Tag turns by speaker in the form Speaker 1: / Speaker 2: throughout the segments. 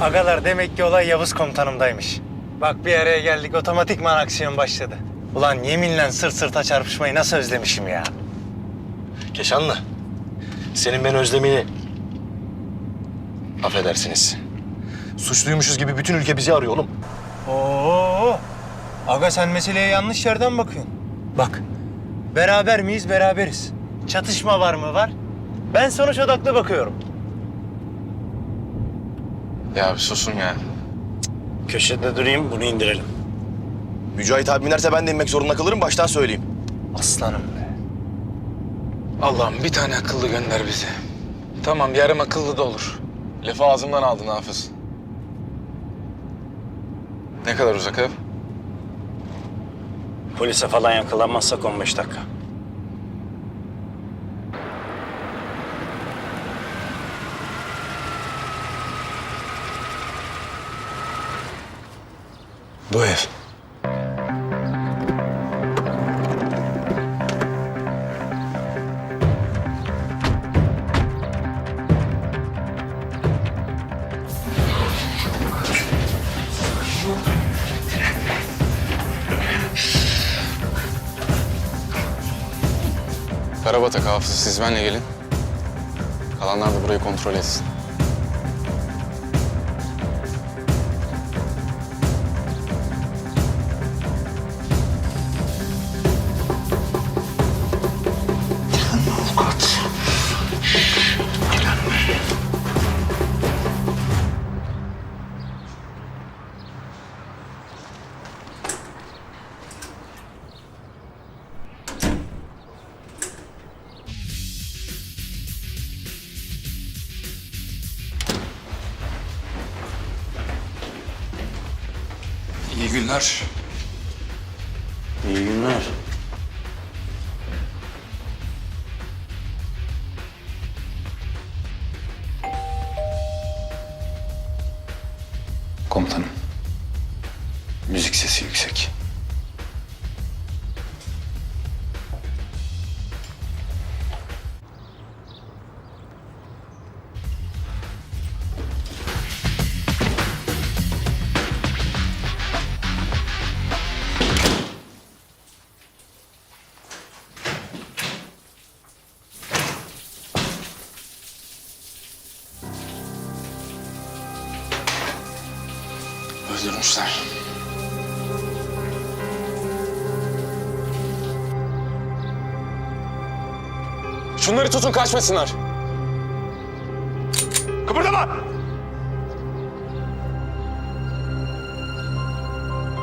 Speaker 1: Agalar demek ki olay Yavuz komutanımdaymış. Bak bir araya geldik otomatikman aksiyon başladı. Ulan yeminle sırt sırta çarpışmayı nasıl özlemişim ya.
Speaker 2: Keşanlı. Senin ben özlemini... Affedersiniz. Suçluymuşuz gibi bütün ülke bizi arıyor oğlum.
Speaker 1: Oo. Aga sen meseleye yanlış yerden bakıyorsun. Bak. Beraber miyiz? Beraberiz. Çatışma var mı? Var. Ben sonuç odaklı bakıyorum.
Speaker 3: Ya bir susun ya.
Speaker 4: Köşede durayım, bunu indirelim.
Speaker 2: Mücahit abi inerse ben de inmek zorunda kalırım baştan söyleyeyim.
Speaker 1: Aslanım be.
Speaker 3: Allah'ım bir tane akıllı gönder bize. Tamam yarım akıllı da olur. Lafı ağzımdan aldın Hafız. Ne kadar uzak ev?
Speaker 4: Polise falan yakalanmazsak 15 dakika.
Speaker 3: Bu ev. Karabatak Hafız siz benle gelin. Kalanlar da burayı kontrol etsin. İyi günler. Komutanım. Öldürmüşler. Şunları tutun kaçmasınlar. Kıpırdama!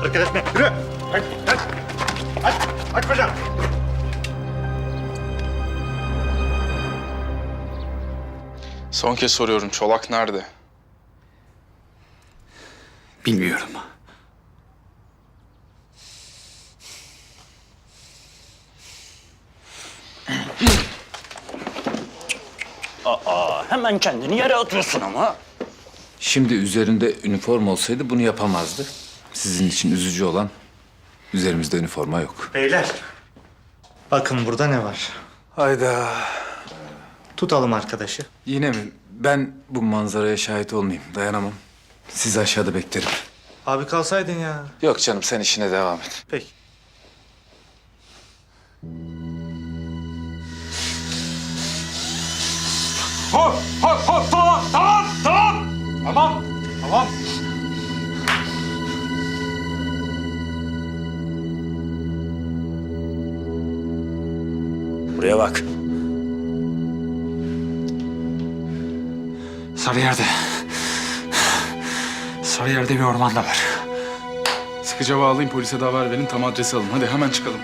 Speaker 4: Hareket etme, yürü! Hadi, hadi! Aç, aç bacağını!
Speaker 3: Son kez soruyorum. Çolak nerede?
Speaker 5: Bilmiyorum.
Speaker 4: Aa, hemen kendini yere atıyorsun ama.
Speaker 5: Şimdi üzerinde üniforma olsaydı bunu yapamazdı. Sizin için üzücü olan üzerimizde üniforma yok.
Speaker 1: Beyler. Bakın burada ne var.
Speaker 5: Hayda.
Speaker 1: Tutalım arkadaşı.
Speaker 5: Yine mi? Ben bu manzaraya şahit olmayayım. Dayanamam. Sizi aşağıda beklerim.
Speaker 1: Abi kalsaydın ya.
Speaker 5: Yok canım sen işine devam et.
Speaker 1: Peki.
Speaker 3: Hop hop hop tamam tamam tamam. Tamam tamam.
Speaker 4: Buraya bak.
Speaker 6: Sarıyer'de. Sarıyer'de bir ormanda var.
Speaker 7: Sıkıca bağlayın polise de haber verin tam adresi alın. Hadi hemen çıkalım.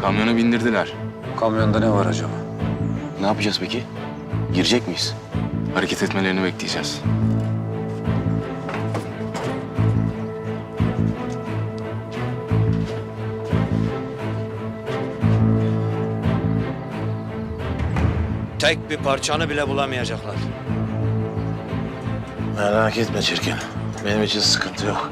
Speaker 3: Kamyona bindirdiler.
Speaker 5: Kamyonda ne var acaba?
Speaker 2: Ne yapacağız peki? Girecek miyiz?
Speaker 3: Hareket etmelerini bekleyeceğiz.
Speaker 6: tek bir parçanı bile bulamayacaklar.
Speaker 8: Merak etme Çirkin. Benim için sıkıntı yok.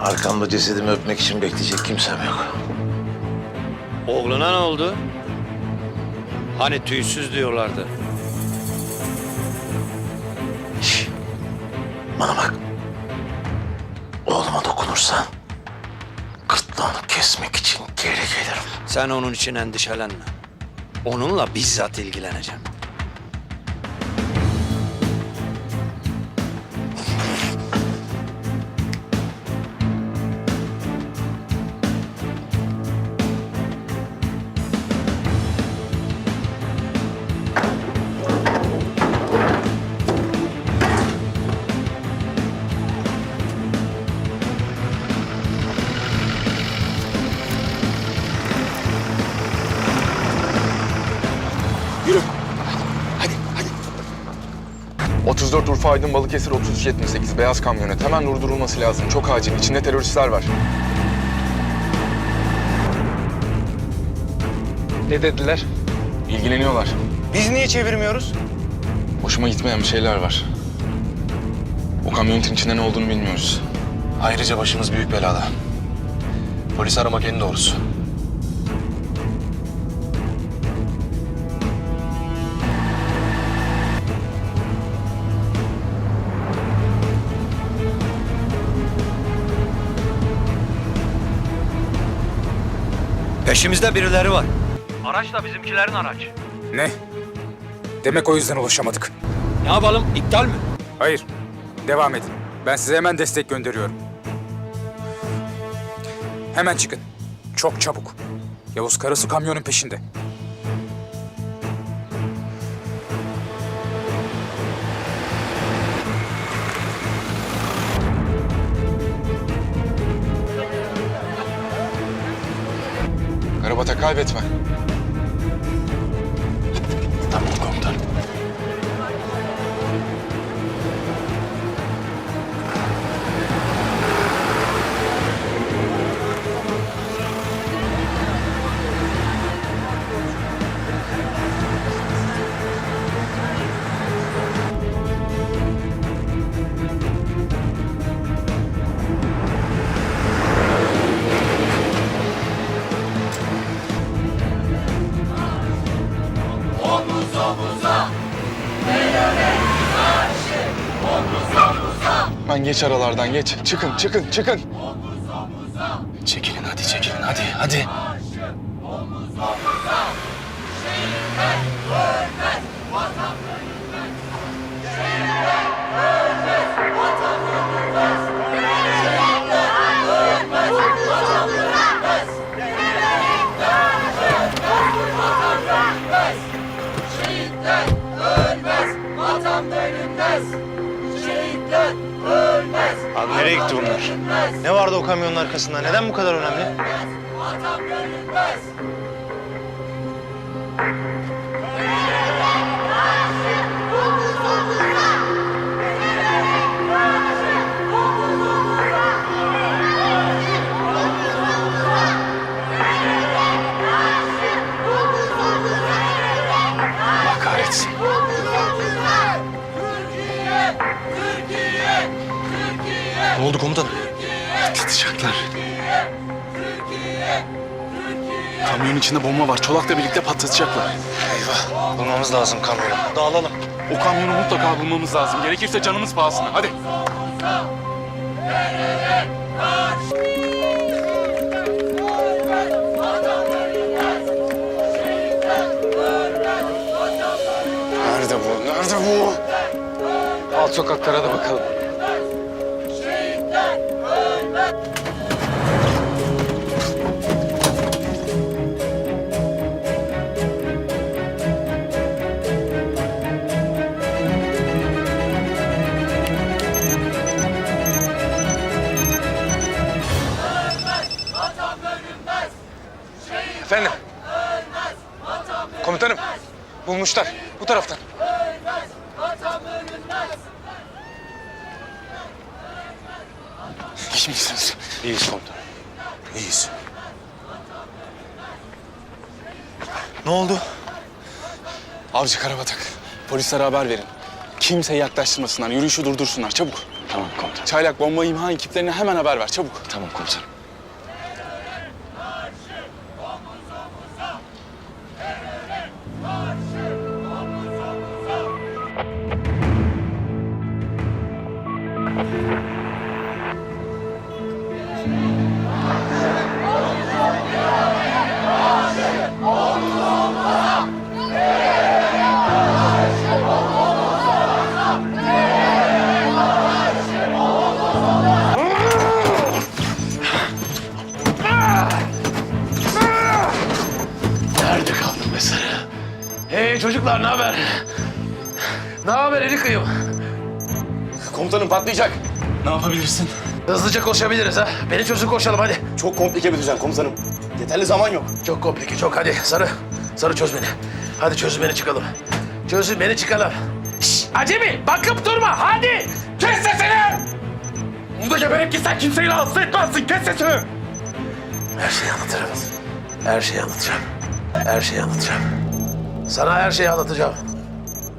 Speaker 8: Arkamda cesedimi öpmek için bekleyecek kimsem yok.
Speaker 6: Oğluna ne oldu? Hani tüysüz diyorlardı.
Speaker 8: Şş, Bana bak. Oğluma dokunursan gırtlağını kesmek için geri gelirim.
Speaker 6: Sen onun için endişelenme. Onunla bizzat ilgileneceğim.
Speaker 3: Urfa Aydın Balıkesir 3378 beyaz kamyonet. Hemen durdurulması lazım. Çok acil. İçinde teröristler var. Ne dediler? İlgileniyorlar.
Speaker 1: Biz niye çevirmiyoruz?
Speaker 3: Hoşuma gitmeyen bir şeyler var. O kamyonetin içinde ne olduğunu bilmiyoruz.
Speaker 2: Ayrıca başımız büyük belada. Polis aramak en doğrusu.
Speaker 6: Peşimizde birileri var.
Speaker 9: Ne? Demek o yüzden ulaşamadık.
Speaker 6: Ne yapalım? İptal mi?
Speaker 9: Hayır. Devam edin. Ben size hemen destek gönderiyorum. Hemen çıkın. Çok çabuk. Yavuz karısı kamyonun peşinde.
Speaker 3: Karabatak kaybetme. Geç aralardan geç. Çıkın çıkın çıkın.
Speaker 2: Çekilin hadi çekilin hadi hadi.
Speaker 1: Nereye gitti bunlar? Ne vardı o kamyonun arkasında? Neden bu kadar önemli?
Speaker 2: Oldu komutanım?
Speaker 3: Patlatacaklar. Kamyonun içinde bomba var. Çolak'la birlikte patlatacaklar.
Speaker 1: Eyvah. Bulmamız lazım kamyonu. Dağılalım.
Speaker 10: O kamyonu mutlaka bulmamız lazım. Gerekirse canımız pahasına. Hadi.
Speaker 3: Nerede bu? Nerede bu?
Speaker 11: Alt sokaklara da bakalım.
Speaker 3: Efendim? Komutanım. Bulmuşlar. Bu taraftan. İyi misiniz?
Speaker 1: İyiyiz komutanım. İyiyiz. Ne oldu?
Speaker 3: Avcı Karabatak. Polislere haber verin. Kimseye yaklaştırmasınlar. Yürüyüşü durdursunlar. Çabuk.
Speaker 2: Tamam komutanım.
Speaker 3: Çaylak bomba imha ekiplerine hemen haber ver. Çabuk.
Speaker 2: Tamam komutanım. Patlayacak. Ne yapabilirsin?
Speaker 12: Hızlıca koşabiliriz ha. Beni çözün koşalım hadi.
Speaker 2: Çok komplike bir düzen komutanım. Yeterli zaman yok.
Speaker 12: Çok komplike çok hadi sarı. Sarı çöz beni. Hadi çözün beni çıkalım. Çözün beni çıkalım. Şşş acemi bakıp durma hadi. Kes sesini.
Speaker 3: Burada geberip gitsen kimseyi rahatsız etmezsin. Kes sesini.
Speaker 12: Her şeyi anlatırım. Her şeyi anlatacağım. Her şeyi anlatacağım. Sana her şeyi anlatacağım.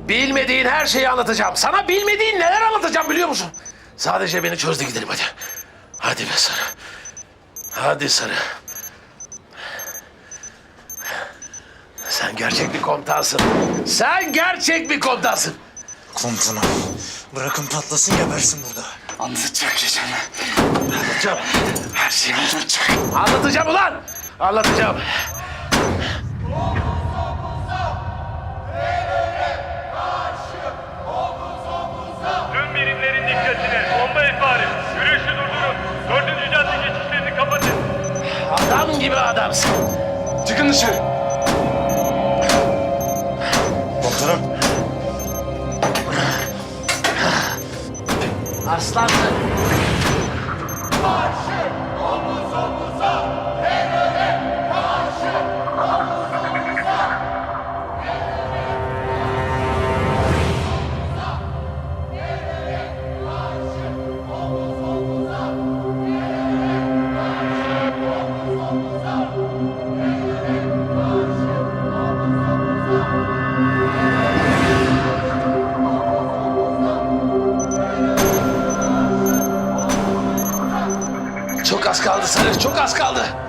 Speaker 12: Bilmediğin her şeyi anlatacağım. Sana bilmediğin neler anlatacağım biliyor musun? Sadece beni çöz de gidelim hadi. Hadi be Sarı. Hadi Sarı. Sen gerçek bir komutansın. Sen gerçek bir komutansın.
Speaker 13: Komutanım. Bırakın patlasın gebersin burada.
Speaker 3: Anlatacak geçen.
Speaker 12: Anlatacağım.
Speaker 3: Her şeyi anlatacak.
Speaker 12: Anlatacağım ulan. Anlatacağım. Gibi adamsın.
Speaker 3: Çıkın dışarı.
Speaker 13: Komutanım.
Speaker 12: Aslansın. Çok az kaldı.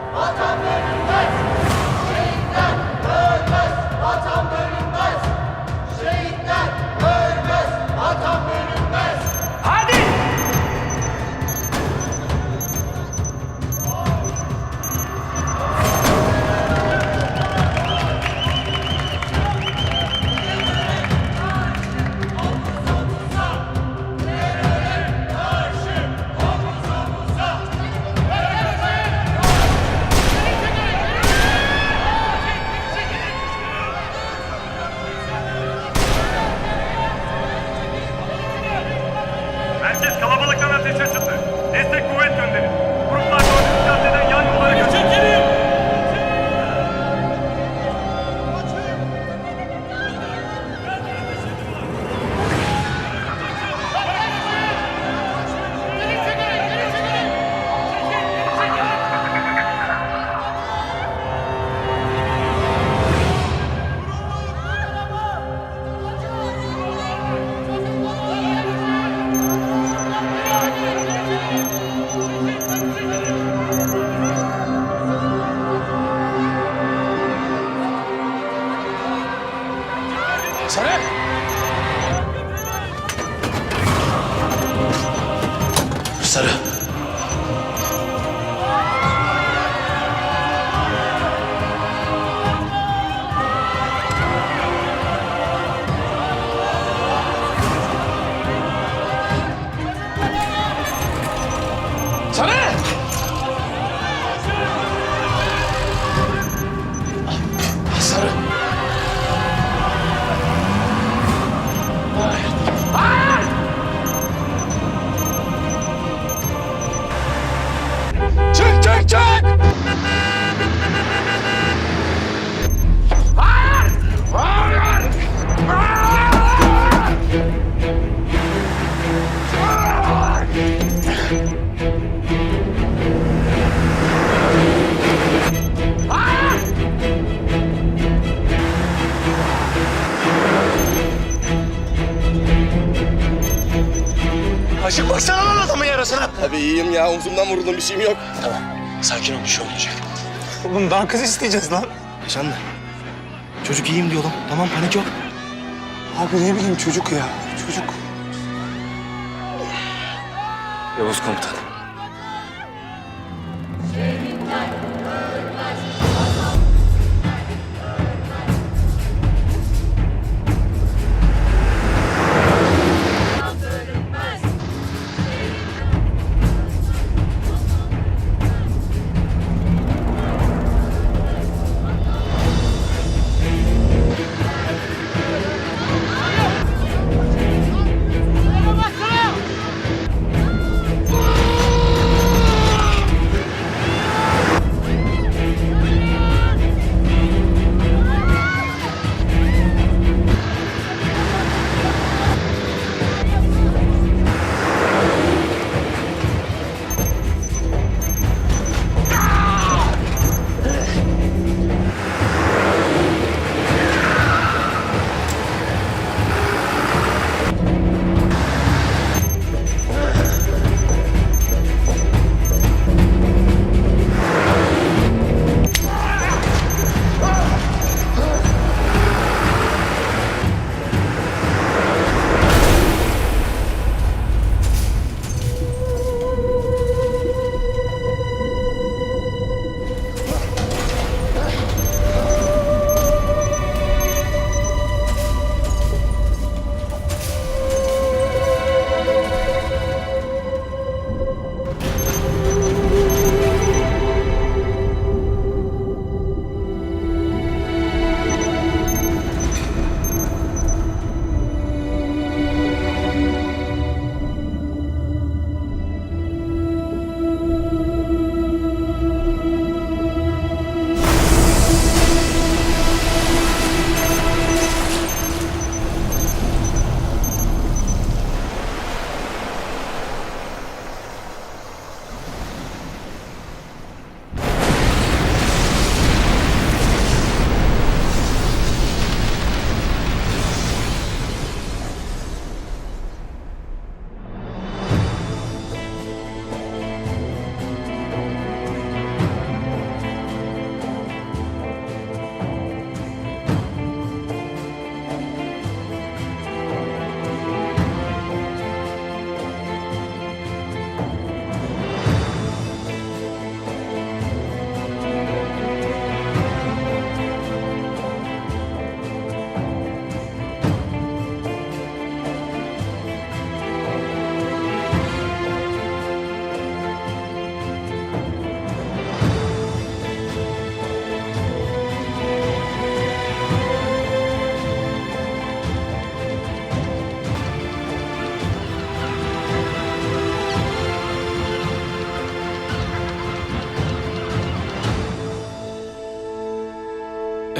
Speaker 2: Omzumdan vuruldum. Bir şeyim yok.
Speaker 1: Sakin ol bir şey olmayacak. Oğlum daha kız isteyeceğiz lan.
Speaker 2: Yaşandı. Çocuk iyiyim diyor lan. Tamam panik yok.
Speaker 1: Abi ne bileyim çocuk ya. Çocuk.
Speaker 5: Yavuz komutan.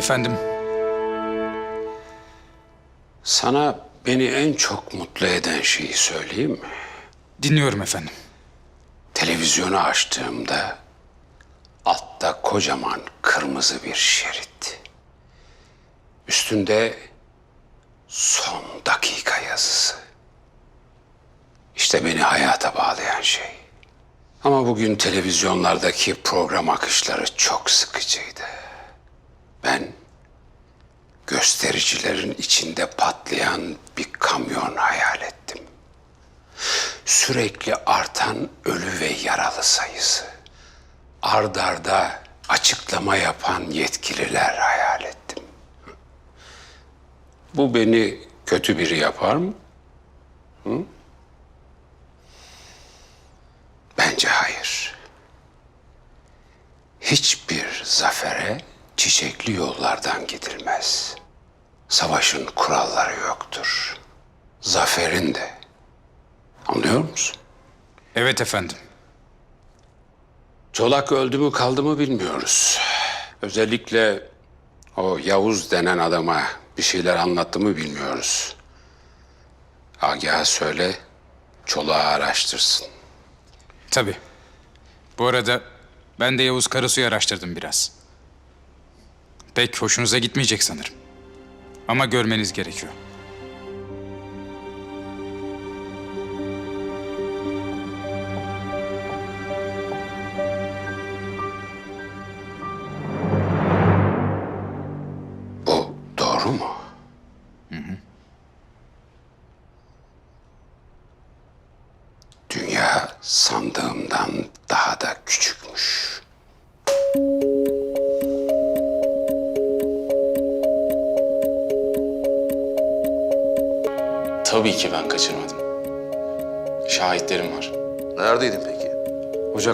Speaker 9: Efendim,
Speaker 14: Sana beni en çok mutlu eden şeyi söyleyeyim mi?
Speaker 9: dinliyorum efendim.
Speaker 14: Televizyonu açtığımda altta kocaman kırmızı bir şerit. Üstünde son dakika yazısı. İşte beni hayata bağlayan şey. Ama bugün televizyonlardaki program akışları çok sıkıcıydı. Ben göstericilerin içinde patlayan bir kamyon hayal ettim. Sürekli artan ölü ve yaralı sayısı. Ard arda açıklama yapan yetkililer hayal ettim. Bu beni kötü biri yapar mı? Hı? Bence hayır. Hiçbir zafere çiçekli yollardan gidilmez. Savaşın kuralları yoktur. Zaferin de. Anlıyor musun?
Speaker 9: Evet efendim.
Speaker 14: Çolak öldü mü kaldı mı bilmiyoruz. Özellikle o Yavuz denen adama bir şeyler anlattı mı bilmiyoruz. Agah söyle, Çolak'ı araştırsın.
Speaker 9: Tabii. Bu arada ben de Yavuz Karasu'yu araştırdım biraz. Pek hoşunuza gitmeyecek sanırım. Ama görmeniz gerekiyor.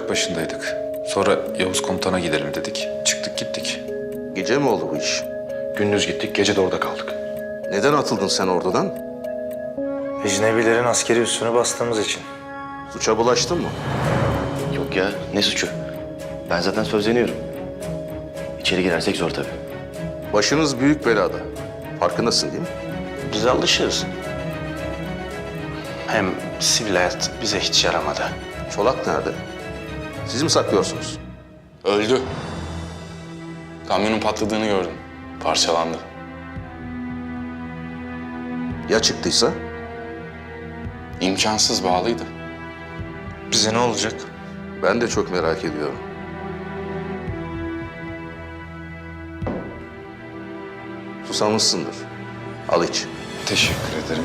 Speaker 5: Ocak başındaydık. Sonra Yavuz komutana gidelim dedik. Çıktık gittik.
Speaker 15: Gece mi oldu bu iş? Gündüz gittik, gece de orada kaldık. Neden atıldın sen oradan?
Speaker 13: Ecnebilerin askeri üssünü bastığımız için.
Speaker 15: Suça bulaştın mı?
Speaker 16: Yok ya ne suçu? Ben zaten sözleniyorum. İçeri girersek zor tabii.
Speaker 15: Başınız büyük belada. Farkındasın değil mi?
Speaker 16: Biz alışırız. Hem sivil hayat bize hiç yaramadı.
Speaker 15: Çolak nerede? Siz mi saklıyorsunuz?
Speaker 3: Öldü. Kamyonun patladığını gördüm. Parçalandı.
Speaker 15: Ya çıktıysa?
Speaker 3: İmkansız bağlıydı.
Speaker 13: Bize ne olacak?
Speaker 15: Ben de çok merak ediyorum. Susamışsındır. Al iç.
Speaker 5: Teşekkür ederim.